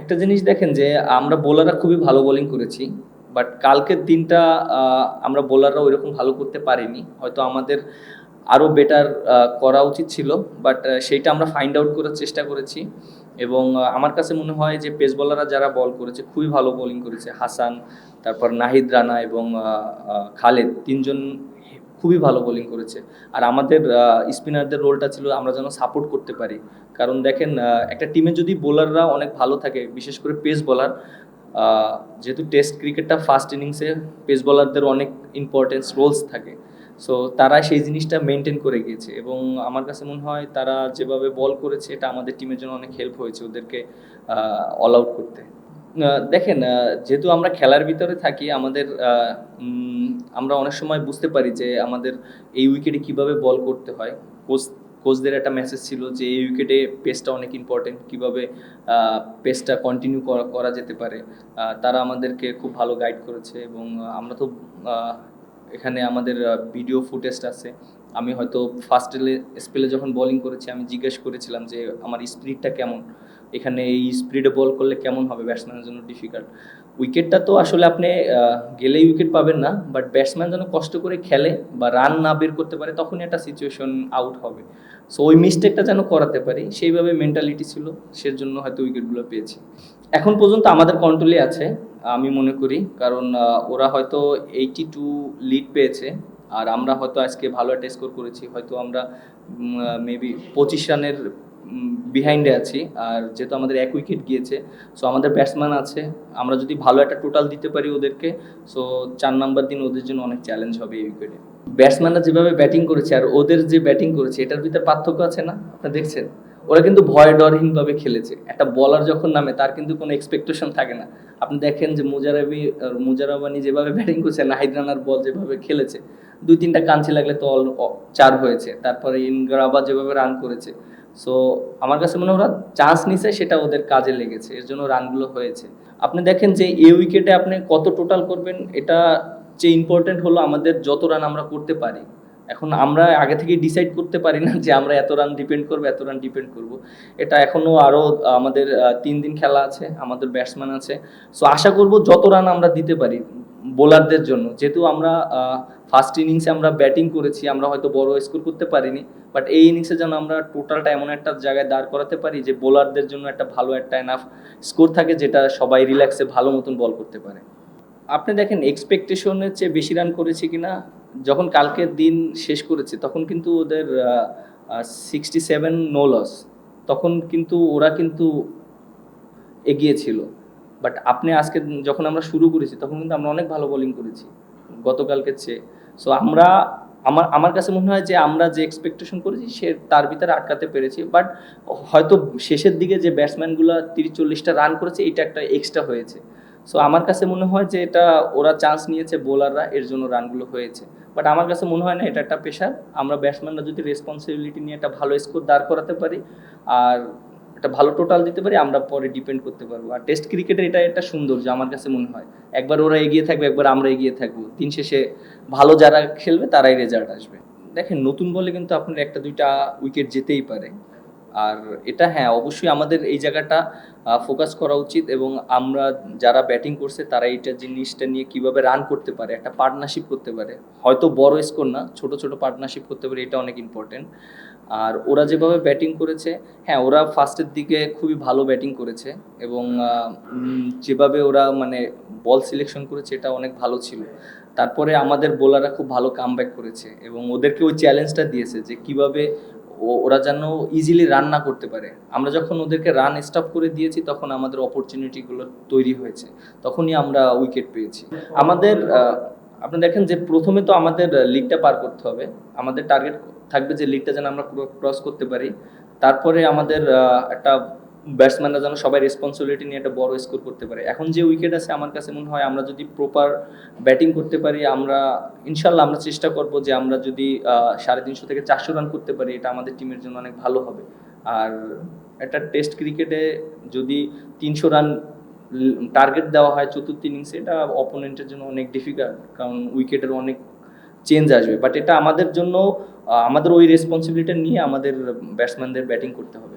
একটা জিনিস দেখেন যে আমরা বোলাররা খুবই ভালো বোলিং করেছি বাট কালকের দিনটা আমরা বোলাররা ওইরকম ভালো করতে পারিনি। হয়তো আমাদের আরও বেটার করা উচিত ছিল বাট সেইটা আমরা ফাইন্ড আউট করার চেষ্টা করেছি। এবং আমার কাছে মনে হয় যে পেস বলাররা যারা বল করেছে, খুবই ভালো বোলিং করেছে। হাসান, তারপর নাহিদ রানা এবং খালেদ, তিনজন খুবই ভালো বোলিং করেছে। আর আমাদের স্পিনারদের রোলটা ছিল আমরা যেন সাপোর্ট করতে পারি। কারণ দেখেন একটা টিমে যদি বোলাররা অনেক ভালো থাকে, বিশেষ করে পেস বোলার যেহেতু টেস্ট ক্রিকেটটা ফার্স্ট ইনিংসে পেস বোলারদের অনেক ইম্পর্টেন্স রোলস থাকে। সো তারা সেই জিনিসটা মেনটেন করে গিয়েছে এবং আমার কাছে মনে হয় তারা যেভাবে বল করেছে, এটা আমাদের টিমের জন্য অনেক হেল্প হয়েছে ওদেরকে অল আউট করতে। দেখেন যেহেতু আমরা খেলার ভিতরে থাকি, আমাদের আমরা অনেক সময় বুঝতে পারি যে আমাদের এই উইকেটে কীভাবে বল করতে হয়। কোচ কোচদের একটা মেসেজ ছিল যে এই উইকেটে পেসটা অনেক ইম্পর্টেন্ট কীভাবে পেসটা কন্টিনিউ করা যেতে পারে। তারা আমাদেরকে খুব ভালো গাইড করেছে এবং আমরা তো এখানে আমাদের ভিডিও ফুটেজটা আছে। আমি হয়তো ফার্স্ট স্পেলে যখন বোলিং করেছি, আমি জিজ্ঞেস করেছিলাম যে আমার স্পিডটা কেমন? এখানে এই স্পিডে বল করলে কেমন হবে? ব্যাটসম্যানের জন্য ডিফিকাল্ট উইকেটটা তো আসলে আপনি গেলেই উইকেট পাবেন না বাট ব্যাটসম্যান যেন কষ্ট করে খেলে বা রান না বের করতে পারে, তখনই একটা সিচুয়েশন আউট হবে। সো ওই মিস্টেকটা যেন করাতে পারি, সেইভাবে মেন্টালিটি ছিল, সেজন্য হয়তো উইকেটগুলো পেয়েছি। এখন পর্যন্ত আমাদের কন্ট্রোলে আছে, আমি মনে করি, কারণ ওরা হয়তো এইটি টু লিড পেয়েছে, আর আমরা হয়তো আজকে ভালো একটা স্কোর করেছি, হয়তো আমরা মেবি পঁচিশ রানের বিহাইন্ডে আছি। আর যেহেতু আমাদের এক উইকেট গিয়েছে সো আমাদের ব্যাটসম্যান আছে। আমরা যদি ভালো একটা টোটাল দিতে পারি ওদেরকে সো চার নাম্বার দিন ওদের জন্য অনেক চ্যালেঞ্জ হবে এই উইকেটে ব্যাটসম্যানরা যেভাবে ব্যাটিং করেছে আর ওদের যে ব্যাটিং করেছে, এটার ভিতরে পার্থক্য আছে না? আপনি দেখছেন? ওরা কিন্তু ভয় ডরহীনভাবে খেলেছে। একটা বলার যখন নামে, তার কিন্তু কোনো এক্সপেকটেশন থাকে না। আপনি দেখেন যে মুজারাবি মুজারাবানি যেভাবে ব্যাটিং করছে, নাহিদ রানার বল যেভাবে খেলেছে, দুই তিনটা কাঞ্চি লাগলে তো অল চার হয়েছে। তারপরে ইনগ্রাবা যেভাবে রান করেছে সো আমার কাছে মনে ওরা চান্স নিছে, সেটা ওদের কাজে লেগেছে, এর জন্য রানগুলো হয়েছে। আপনি দেখেন যে এই উইকেটে আপনি কত টোটাল করবেন, এটা যে ইম্পর্টেন্ট হলো আমাদের যত রান আমরা করতে পারি। এখন আমরা আগে থেকে ডিসাইড করতে পারি না যে আমরা এত রান ডিপেন্ড করব, এত রান ডিপেন্ড করব। এটা এখনও আরও আমাদের তিন দিন খেলা আছে, আমাদের ব্যাটসম্যান আছে। সো আশা করব যত রান আমরা দিতে পারি বোলারদের জন্য। যেহেতু আমরা ফার্স্ট ইনিংসে আমরা ব্যাটিং করেছি, আমরা হয়তো বড় স্কোর করতে পারিনি বাট এই ইনিংসে যেন আমরা টোটালটা এমন একটা জায়গায় দাঁড় করাতে পারি যে বোলারদের জন্য একটা ভালো একটা এনাফ স্কোর থাকে যেটা সবাই রিল্যাক্সে ভালো মতন বল করতে পারে। আপনি দেখেন এক্সপেকটেশনের চেয়ে বেশি রান করেছে কিনা, যখন কালকের দিন শেষ করেছে, তখন কিন্তু ওদের সিক্সটি সেভেন নো লস তখন কিন্তু ওরা কিন্তু এগিয়ে ছিল। বাট আপনি আজকে যখন আমরা শুরু করেছি, তখন কিন্তু আমরা অনেক ভালো বোলিং করেছি গতকালকে চেয়ে। সো আমরা, আমার আমার কাছে মনে হয় যে আমরা যে এক্সপেকটেশন করেছি, সে তার ভিতরে আটকাতে পেরেছি। বাট হয়তো শেষের দিকে যে ব্যাটসম্যানগুলো তিরিশ চল্লিশটা রান করেছে, এটা একটা এক্সট্রা হয়েছে। সো আমার কাছে মনে হয় যে এটা ওরা চান্স নিয়েছে বোলাররা এর জন্য রানগুলো হয়েছে। বাট আমার কাছে মনে হয় না, এটা একটা পেশার আমরা ব্যাটসম্যানরা যদি রেসপন্সিবিলিটি নিয়ে একটা ভালো স্কোর দাঁড় করাতে পারি, আর একটা ভালো টোটাল দিতে পারি, আমরা পরে ডিপেন্ড করতে পারব। আর টেস্ট ক্রিকেটের এটা একটা সৌন্দর্য আমার কাছে মনে হয়। একবার ওরা এগিয়ে থাকবে, একবার আমরা এগিয়ে থাকব। দিন শেষে ভালো যারা খেলবে, তারাই রেজাল্ট আসবে। দেখেন, নতুন বলে কিন্তু আপনার একটা দুইটা উইকেট যেতেই পারে। আর এটা হ্যাঁ অবশ্যই আমাদের এই জায়গাটা ফোকাস করা উচিত এবং আমরা যারা ব্যাটিং করছে তারা এইটা জিনিসটা নিয়ে কীভাবে রান করতে পারে, একটা পার্টনারশিপ করতে পারে। হয়তো বড় স্কোর না, ছোট ছোট পার্টনারশিপ করতে পারে, এটা অনেক ইম্পর্টেন্ট আর ওরা যেভাবে ব্যাটিং করেছে হ্যাঁ ওরা ফার্স্টের দিকে খুবই ভালো ব্যাটিং করেছে এবং যেভাবে ওরা মানে বল সিলেকশন করেছে, এটা অনেক ভালো ছিল। তারপরে আমাদের বোলাররা খুব ভালো কামব্যাক করেছে এবং ওদেরকে ওই চ্যালেঞ্জটা দিয়েছে যে কীভাবে ওরা যেন ইজিলি রান না করতে পারে। আমরা যখন ওদেরকে রান স্টপ করে দিয়েছি, তখন আমাদের অপরচুনিটিগুলো তৈরি হয়েছে। তখনই আমরা উইকেট পেয়েছি। আমাদের আপনি দেখেন যে প্রথমে তো আমাদের লিগটা পার করতে হবে। আমাদের টার্গেট থাকবে যে লিগটা যেন আমরা ক্রস করতে পারি। তারপরে আমাদের একটা ব্যাটসম্যানরা যেন সবাই রেসপন্সিবিলিটি নিয়ে একটা বড় স্কোর করতে পারে। এখন যে উইকেট আছে, আমার কাছে মনে হয় আমরা যদি প্রপার ব্যাটিং করতে পারি, আমরা ইনশাল্লাহ আমরা চেষ্টা করব যে আমরা যদি সাড়ে তিনশো থেকে চারশো রান করতে পারি, এটা আমাদের টিমের জন্য অনেক ভালো হবে। আর একটা টেস্ট ক্রিকেটে যদি তিনশো রান টার্গেট দেওয়া হয় চতুর্থ ইনিংসে এটা অপোনেন্টের জন্য অনেক ডিফিকাল্ট কারণ উইকেটের অনেক চেঞ্জ আসবে। বাট এটা আমাদের জন্য আমাদের ওই রেসপন্সিবিলিটি নিয়ে আমাদের ব্যাটসম্যানদের ব্যাটিং করতে হবে।